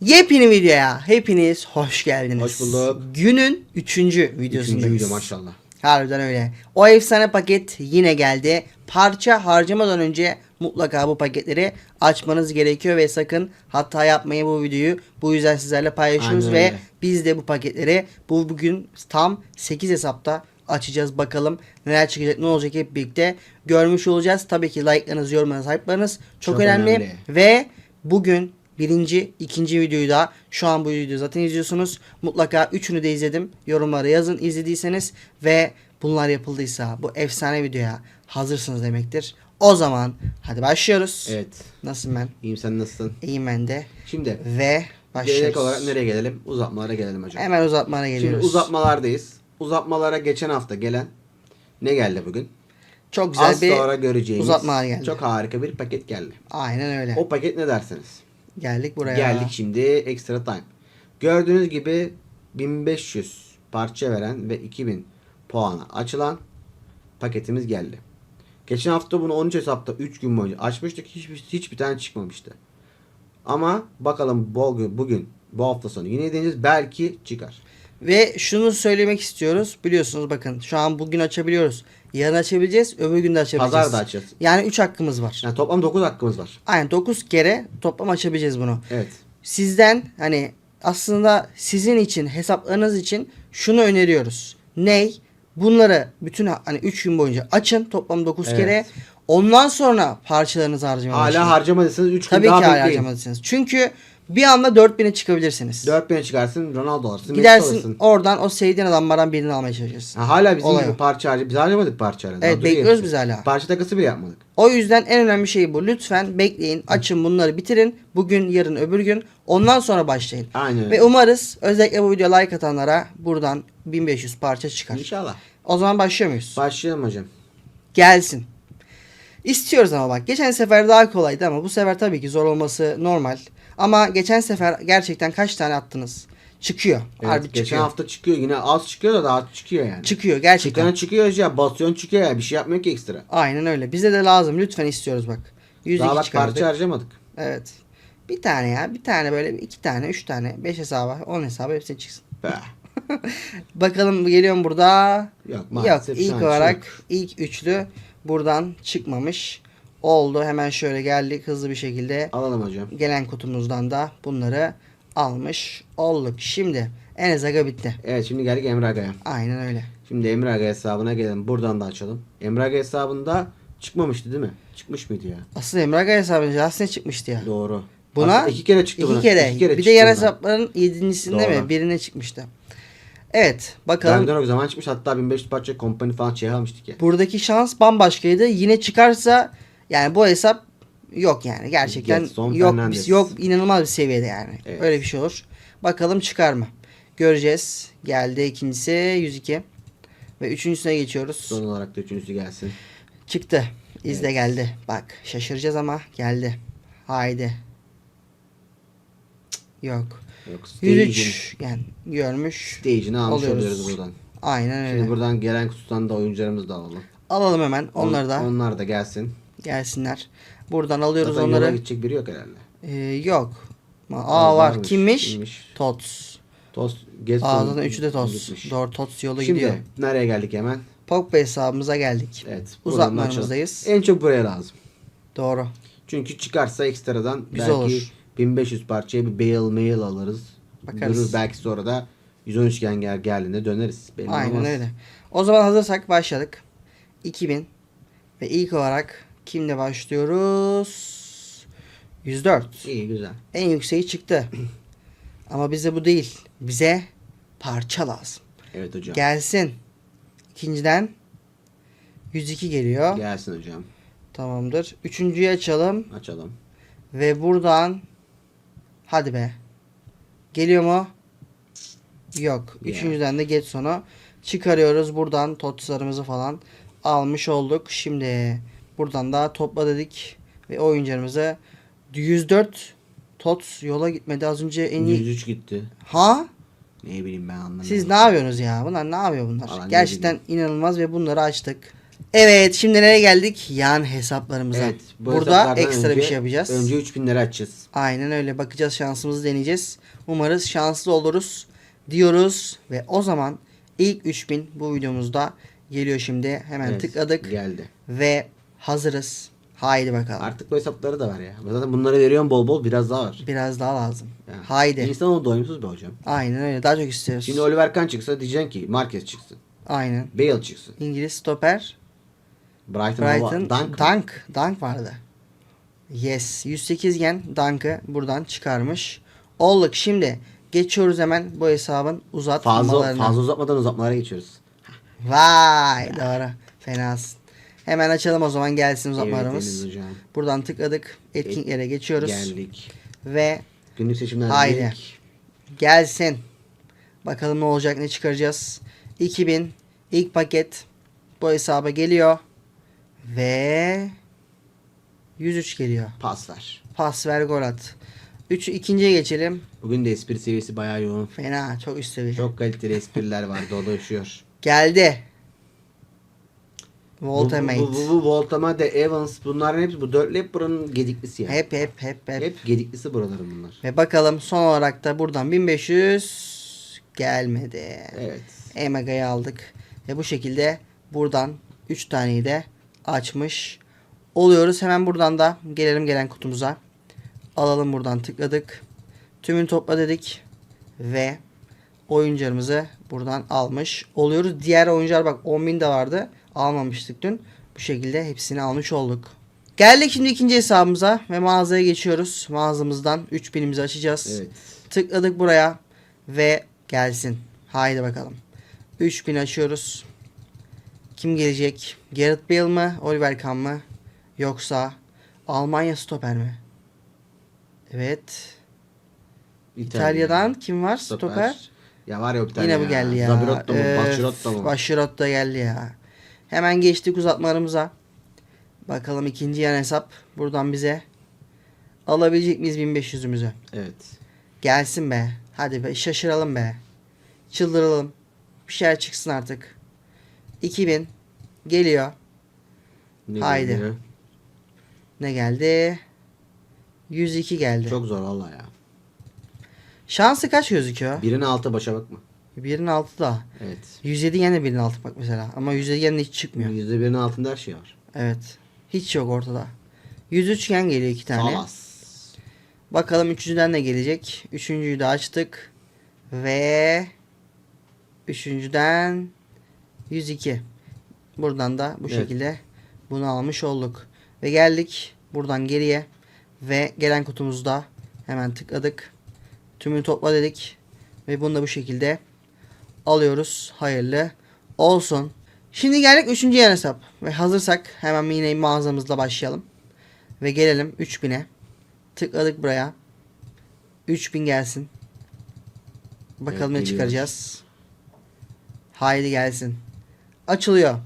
Yepyeni videoya hepiniz hoş geldiniz. Hoş bulduk. Günün 3. videosundayız. Üçüncü video maşallah. Harbiden öyle. O efsane paket yine geldi. Parça harcamadan önce mutlaka bu paketleri açmanız gerekiyor ve sakın hata yapmayın bu videoyu. Bu yüzden sizlerle paylaşıyoruz Aynen ve öyle. biz de bu paketleri bu bugün tam 8 hesapta açacağız bakalım neler çıkacak ne olacak hep birlikte görmüş olacağız. Tabii ki like'larınız, yorumlarınız, hype'larınız çok, Çok önemli. önemli. Ve bugün birinci, ikinci videoyu da şu an bu videoyu zaten izliyorsunuz. Mutlaka üçünü de izledim. Yorumlara yazın izlediyseniz ve bunlar yapıldıysa bu efsane videoya hazırsınız demektir. O zaman hadi başlıyoruz. Evet. Nasılsın ben? İyiyim sen nasılsın? İyiyim ben de. Şimdi Ve başlıyoruz. gelecek olarak nereye gelelim? Uzatmalara gelelim hocam. Hemen uzatmana geliyoruz. Şimdi uzatmalardayız. Uzatmalara geçen hafta gelen ne geldi bugün? Çok güzel Az bir sonra göreceğimiz uzatmalar geldi. çok harika bir paket geldi. Aynen öyle. O paket ne dersiniz? Geldik buraya. Geldik şimdi extra time. Gördüğünüz gibi 1500 parça veren ve 2000 puana açılan paketimiz geldi. Geçen hafta bunu 13 hesapta 3 gün boyunca açmıştık. Hiçbir, hiçbir tane çıkmamıştı. Ama bakalım bugün, bugün bu hafta sonu yine deneyeceğiz. Belki çıkar. Ve şunu söylemek istiyoruz. Biliyorsunuz bakın şu an bugün açabiliyoruz. Yarın açabileceğiz. Öbür gün de açabileceğiz. Pazar da açacağız. Yani 3 hakkımız var. Yani toplam 9 hakkımız var. Aynen 9 kere toplam açabileceğiz bunu. Evet. Sizden hani aslında sizin için hesaplarınız için şunu öneriyoruz. Ney? Bunları bütün hani 3 gün boyunca açın toplam 9 Evet. kere. Ondan sonra parçalarınızı harcamaya başlayın. Hala harcamadıysanız 3 gün Tabii ki daha hala bekleyin. harcamalısınız. Çünkü bir anda 4000'e çıkabilirsiniz. 4000'e çıkarsın Ronaldo alırsın. Messi Gidersin alırsın. oradan o sevdiğin adamlardan birini almaya çalışırsın. Ha, hala bizim Olay o. parça harcı. Biz harcamadık parça hala. Evet, bekliyoruz biz hala. Parça takası bile yapmadık. O yüzden en önemli şey bu. Lütfen bekleyin, açın bunları bitirin. Bugün, yarın, öbür gün. Ondan sonra başlayın. Aynen öyle. Ve umarız özellikle bu videoya like atanlara buradan 1500 parça çıkar. İnşallah. O zaman başlıyor muyuz? Başlayalım hocam. Gelsin. İstiyoruz ama bak. Geçen sefer daha kolaydı ama bu sefer tabii ki zor olması normal. Ama geçen sefer gerçekten kaç tane attınız? Çıkıyor. Evet, Harbi geçen çıkıyor. hafta çıkıyor. Yine az çıkıyor da daha çıkıyor yani. Çıkıyor gerçekten. tane çıkıyor ya basıyorsun çıkıyor ya. Bir şey yapmıyor ki ekstra. Aynen öyle. Bize de lazım. Lütfen istiyoruz bak. 102 Daha bak çıkardık. parça harcamadık. Evet. Bir tane ya. Bir tane böyle iki tane, üç tane, beş hesaba, on hesaba hepsi çıksın. Be. Bakalım geliyor mu burada? Yok Yok. İlk olarak yok. ilk üçlü buradan çıkmamış. Oldu. Hemen şöyle geldik hızlı bir şekilde. Alalım hocam. Gelen kutumuzdan da bunları almış olduk. Şimdi Enes Aga bitti. Evet şimdi geldik Emre Aga'ya. Aynen öyle. Şimdi Emre Aga hesabına gelelim. Buradan da açalım. Emre Aga hesabında çıkmamıştı değil mi? Çıkmış mıydı ya? Asıl Emre Aga hesabınca aslında çıkmıştı ya. Doğru. Buna Aslında iki kere çıktı iki buna. kere. İki kere bir de buna. hesapların yedincisinde mi? Birine çıkmıştı. Evet. Bakalım. Benden o zaman çıkmış. Hatta 1500 parça kompani falan şey almıştık ya. Buradaki şans bambaşkaydı. Yine çıkarsa yani bu hesap yok yani. Gerçekten Getson yok Fernandes. biz yok inanılmaz bir seviyede yani. Evet. Öyle bir şey olur. Bakalım çıkar mı? Göreceğiz. Geldi ikincisi 102. Ve üçüncüsüne geçiyoruz. Son olarak da üçüncüsü gelsin. Çıktı. İzle Evet. geldi. Bak şaşıracağız ama geldi. Haydi. Yok. Yok. Stage'in, 103 yani görmüş. stage'ini almış Alıyoruz. oluyoruz buradan. Aynen öyle. Şimdi buradan gelen kutudan da oyuncularımızı da alalım. Alalım hemen onları da Onlar da gelsin. Gelsinler. Buradan alıyoruz Zaten onları. yola gidecek biri yok herhalde. Ee, yok. Aa, Aa, var. varmış, Kimmiş? kimmiş? Tots. Getson Aa zaten üçü de Tots. Doğru Tots yola Şimdi gidiyor. nereye geldik hemen? Pogba hesabımıza geldik. Evet. Uzatmalarımızdayız. En çok buraya lazım. Doğru. Çünkü çıkarsa ekstradan Güzel belki olur. 1500 parçaya bir Bale mail alırız. Bakarız. Durur belki sonra da 113 gen gel geldiğinde döneriz. Belli Aynen olmaz. öyle. O zaman hazırsak başladık. 2000 ve ilk olarak kimle başlıyoruz? 104. İyi güzel. En yükseği çıktı. Ama bize bu değil. Bize parça lazım. Evet hocam. Gelsin. İkinciden 102 geliyor. Gelsin hocam. Tamamdır. Üçüncüyü açalım. Açalım. Ve buradan hadi be. Geliyor mu? Yok. Yeah. Üçüncüden de geç sonu çıkarıyoruz. Buradan totslarımızı falan almış olduk. Şimdi buradan da topla dedik ve oyuncularımızı 104 tots yola gitmedi. Az önce en iyi 103 gitti. ha Ne bileyim ben anlamadım. siz ne yapıyorsunuz ya? Bunlar ne yapıyor bunlar? Ne Gerçekten inanılmaz ve bunları açtık. Evet şimdi nereye geldik? Yan hesaplarımıza. Evet. bu Burada ekstra bir önce- şey yapacağız. Önce 3000 lira açacağız. Aynen öyle bakacağız şansımızı deneyeceğiz. Umarız şanslı oluruz diyoruz. Ve o zaman ilk 3000 bu videomuzda geliyor şimdi. Hemen Evet, tıkladık Geldi. ve hazırız. Haydi bakalım. Artık bu hesapları da var ya. Zaten bunları veriyorum bol bol biraz daha var. Biraz daha lazım. Yani Haydi. İnsan o doyumsuz be hocam. Aynen öyle. Daha çok istiyoruz. Şimdi Oliver Kahn çıksa diyeceksin ki Marquez çıksın. Aynen. Bale çıksın. İngiliz stoper. Brighton, Brighton. Dunk. Dunk. Dunk vardı. Yes. 108 gen Dunk'ı buradan çıkarmış. Olduk. Şimdi geçiyoruz hemen bu hesabın Fazla, uzatmalarına. fazla uzatmadan uzatmalara geçiyoruz. Vay doğru. Fenasın. Hemen açalım o zaman gelsin Evet, uzatmalarımız. Deniz hocam. Buradan tıkladık. Etkinliklere geçiyoruz. Geldik. Ve Günlük seçimler Haydi. gelsin. Bakalım ne olacak ne çıkaracağız. 2000 ilk paket bu hesaba geliyor. Ve 103 geliyor. Pas ver. Pas ver gol at. 3 ikinciye geçelim. Bugün de espri seviyesi bayağı yoğun. Fena çok üst seviye. Çok kaliteli espriler var dolaşıyor. Geldi. Bu, Voltamate. bu, bu, bu Voltamate, Evans bunların hepsi bu dörtlü hep buranın gediklisi yani. Hep hep hep hep. Hep gediklisi buraların bunlar. Ve bakalım son olarak da buradan 1500 gelmedi. Evet. Emega'yı aldık. Ve bu şekilde buradan 3 taneyi de açmış oluyoruz. Hemen buradan da gelelim gelen kutumuza. Alalım buradan tıkladık. Tümünü topla dedik. Ve oyuncularımızı buradan almış oluyoruz. Diğer oyuncular bak 10.000 de vardı. Almamıştık dün. Bu şekilde hepsini almış olduk. Geldik şimdi ikinci hesabımıza ve mağazaya geçiyoruz. Mağazamızdan 3000'imizi açacağız. Evet. Tıkladık buraya ve gelsin. Haydi bakalım. 3000 açıyoruz. Kim gelecek? Gareth Bale mı? Oliver Kahn mı? Yoksa Almanya stoper mi? Evet. İtalya'dan kim var? Stoper. Ya var ya bir tane Yine bu ya. geldi ya. Zabirotto mu? Öf, Bacirotto mu? Bacirotto geldi ya. Hemen geçtik uzatmalarımıza. Bakalım ikinci yan hesap. Buradan bize alabilecek miyiz 1500'ümüzü? Evet. Gelsin be. Hadi be şaşıralım be. Çıldıralım. Bir şeyler çıksın artık. 2000 geliyor. Ne Haydi. geliyor? Ne geldi? 102 geldi. Çok zor valla ya. Şansı kaç gözüküyor? Birine altı başa bakma. Birin altı da. Evet. 107 yine birin altı bak mesela. Ama 107 yine hiç çıkmıyor. Yüzde birinin altında her şey var. Evet. Hiç yok ortada. 103 gen geliyor iki tane. Salas. Bakalım üçüncüden ne gelecek? Üçüncüyü de açtık. Ve üçüncüden 102. Buradan da bu Evet. şekilde bunu almış olduk. Ve geldik buradan geriye. Ve gelen kutumuzda hemen tıkladık. Tümünü topla dedik. Ve bunu da bu şekilde alıyoruz. Hayırlı olsun. Şimdi geldik üçüncü yan hesap. Ve hazırsak hemen yine mağazamızla başlayalım. Ve gelelim 3000'e. Tıkladık buraya. 3000 gelsin. Bakalım Evet, ne çıkaracağız. Haydi gelsin. Açılıyor.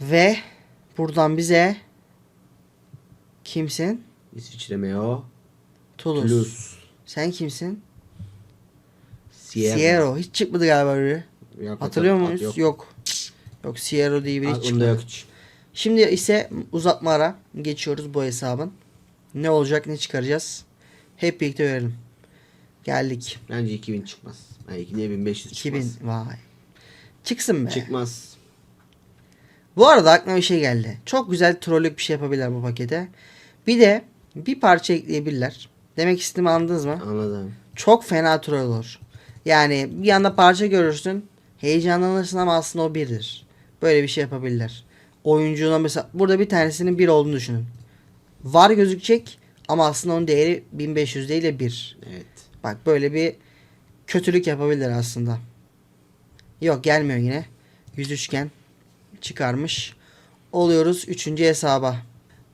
Ve buradan bize kimsin? İsviçre Meo. Toulouse. Toulouse. Sen kimsin? Sierra. Sierra. Hiç çıkmadı galiba öyle. Yok, Hatırlıyor at- at- muyuz? Yok. Yok. Yok Sierra diye biri hiç çıkmadı. yok. Şimdi ise uzatma ara geçiyoruz bu hesabın. Ne olacak ne çıkaracağız? Hep birlikte görelim. Geldik. Bence 2000 çıkmaz. Yani 2500 çıkmaz. 2000 vay. Çıksın be. Çıkmaz. Bu arada aklıma bir şey geldi. Çok güzel trollük bir şey yapabilirler bu pakete. Bir de bir parça ekleyebilirler. Demek istediğimi anladınız mı? Anladım. Çok fena troll olur. Yani bir anda parça görürsün. Heyecanlanırsın ama aslında o birdir. Böyle bir şey yapabilirler. Oyuncuna mesela burada bir tanesinin bir olduğunu düşünün. Var gözükecek ama aslında onun değeri 1500 değil de 1. Evet. Bak böyle bir kötülük yapabilirler aslında. Yok gelmiyor yine. Yüz üçgen çıkarmış. Oluyoruz üçüncü hesaba.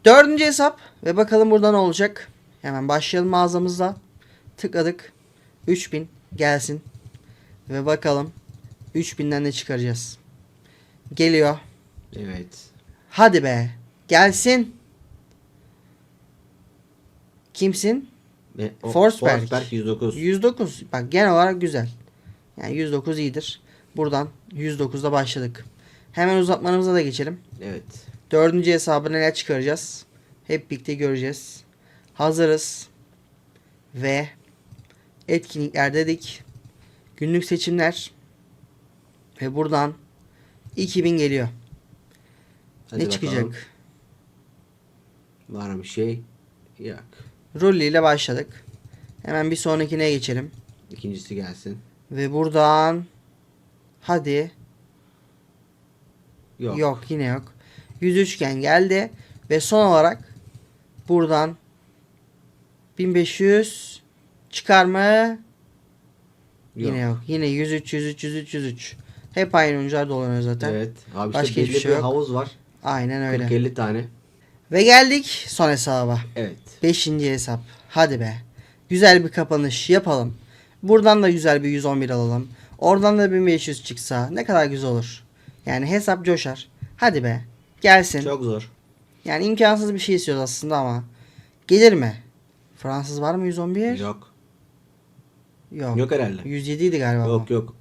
Dördüncü hesap ve bakalım burada ne olacak. Hemen başlayalım mağazamızda. Tıkladık. 3000 gelsin. Ve bakalım 3000'den ne çıkaracağız. Geliyor. Evet. Hadi be. Gelsin. Kimsin? Ve o- Forsberg. Forsberg 109. 109. Bak genel olarak güzel. Yani 109 iyidir. Buradan 109'da başladık. Hemen uzatmanımıza da geçelim. Evet. Dördüncü hesabı neler çıkaracağız? Hep birlikte göreceğiz. Hazırız. Ve etkinlikler dedik. Günlük seçimler. Ve buradan 2000 geliyor. Hadi ne bakalım. çıkacak? Var mı şey? Yok. Rulli ile başladık. Hemen bir sonrakine geçelim. İkincisi gelsin. Ve buradan hadi Yok. yok, yine yok. Yüz üçgen geldi ve son olarak buradan 1500 çıkar mı? Yine yok. Yine 103 103 103 103. Hep aynı oyuncular dolanıyor zaten. Evet. Abi işte Başka belli hiçbir şey bir yok. havuz var. Aynen öyle. 40-50 tane. Ve geldik son hesaba. Evet. Beşinci hesap. Hadi be. Güzel bir kapanış yapalım. Buradan da güzel bir 111 alalım. Oradan da 1500 çıksa ne kadar güzel olur. Yani hesap coşar. Hadi be. Gelsin. Çok zor. Yani imkansız bir şey istiyoruz aslında ama. Gelir mi? Fransız var mı 111? Yok. Yok. Yok herhalde. 107 idi galiba. Yok bu. yok.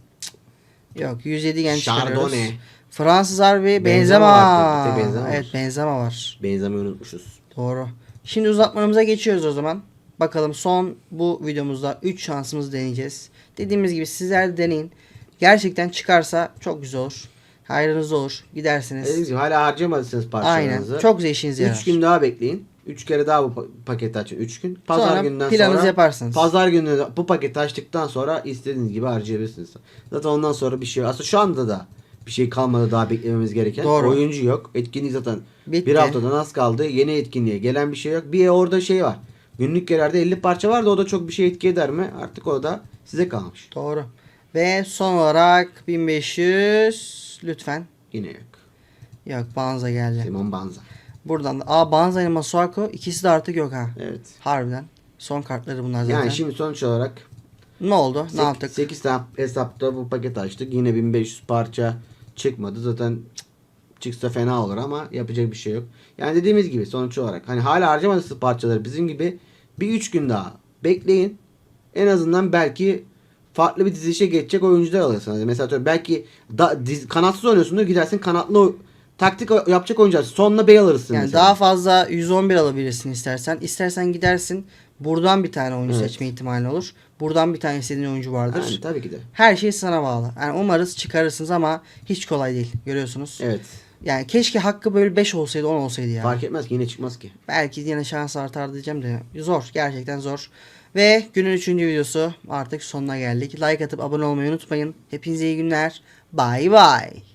Yok 107 gen çıkarıyoruz. Chardonnay. Fransız harbi Benzema Benzema. Benzema var. Evet Benzema var. Benzemeyi unutmuşuz. Doğru. Şimdi uzatmamıza geçiyoruz o zaman. Bakalım son bu videomuzda 3 şansımızı deneyeceğiz. Dediğimiz gibi sizler de deneyin. Gerçekten çıkarsa çok güzel olur. Hayrınız olur. Gidersiniz. Dediğim gibi hala harcamadıysanız Aynen. parçalarınızı. Çok güzel işinize yarar. 3 gün daha bekleyin. 3 kere daha bu pa- paketi açın. 3 gün. Pazar Sonra günden planınızı sonra yaparsınız. Pazar günü bu paketi açtıktan sonra istediğiniz gibi harcayabilirsiniz. Zaten ondan sonra bir şey aslında şu anda da bir şey kalmadı daha beklememiz gereken. Doğru. Oyuncu yok. Etkinlik zaten Bitti. bir haftadan az kaldı. Yeni etkinliğe gelen bir şey yok. Bir orada şey var. Günlük gelerde 50 parça var da o da çok bir şey etki eder mi? Artık o da size kalmış. Doğru. Ve son olarak 1500 lütfen. Yine yok. Yok Banza geldi. Simon Banza. Buradan da Aa Banza ile Masuako ikisi de artık yok ha. Evet. Harbiden. Son kartları bunlar zaten. Yani şimdi sonuç olarak ne oldu? Ne yaptık? 8 tane hesapta bu paket açtık. Yine 1500 parça çıkmadı. Zaten çıksa fena olur ama yapacak bir şey yok. Yani dediğimiz gibi sonuç olarak hani hala harcamadığınız parçaları bizim gibi bir 3 gün daha bekleyin. En azından belki farklı bir dizilişe geçecek oyuncular alırsınız. Mesela belki da, diz, kanatsız oynuyorsundur gidersin kanatlı taktik yapacak oyuncular. Sonuna bey alırsın Yani mesela. daha fazla 111 alabilirsin istersen. İstersen gidersin. Buradan bir tane oyuncu Evet. seçme ihtimalin olur. Buradan bir tane istediğin oyuncu vardır. Yani tabii ki de. Her şey sana bağlı. Yani umarız çıkarırsınız ama hiç kolay değil. Görüyorsunuz. Evet. Yani keşke hakkı böyle 5 olsaydı 10 olsaydı ya. Fark etmez ki yine çıkmaz ki. Belki yine şans artar diyeceğim de zor. Gerçekten zor. Ve günün 3. videosu artık sonuna geldik. Like atıp abone olmayı unutmayın. Hepinize iyi günler. Bye bye.